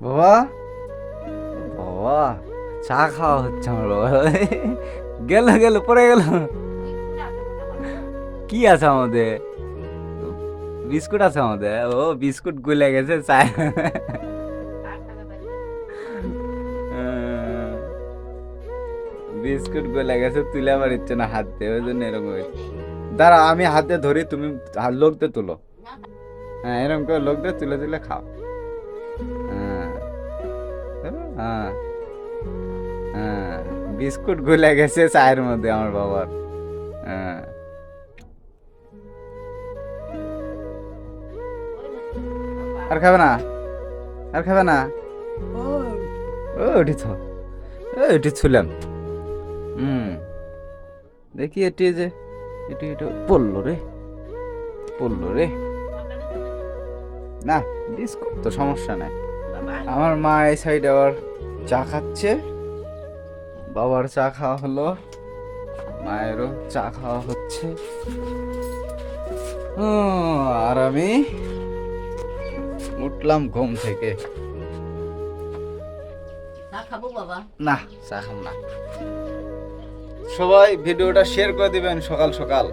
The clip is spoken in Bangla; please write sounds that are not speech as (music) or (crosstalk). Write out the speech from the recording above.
বাবা? বাবা, চা খাওয়া হচ্ছে আমার বাবা। (laughs) গেল গেল, পড়ে গেল। কি আছে আমাদের? বিস্কুট আছে আমাদের। ও, বিস্কুট গুলে গেছে চা বিস্কুট গলে গেছে, তুলে আবার ইচ্ছে না হাত দিয়ে ওই জন্য এরকম দাঁড়া, আমি হাতে ধরি, তুমি হাত লোক দিয়ে তুলো। হ্যাঁ এরকম করে লোক দিয়ে তুলে তুলে খাও। হ্যাঁ। হ্যাঁ। বিস্কুট গুলে গেছে চায়ের মধ্যে আমার বাবার। হ্যাঁ। আর খাবে না? আর খাবে না? ও, এটি ও এটি ছুলাম। হুম। দেখি এটি যে, এটি এটা পড়ল রে। পড়ল রে। না, বিস্কুট তো সমস্যা নাই। আমার মা এই সাইডে আবার চা খাচ্ছে। বাবার চা খাওয়া হলো মায়েরও চা খাওয়া হচ্ছে। আর আমি উঠলাম ঘুম থেকে। খাব না চা খাম না। সবাই ভিডিওটা শেয়ার করে দিবেন সকাল সকাল।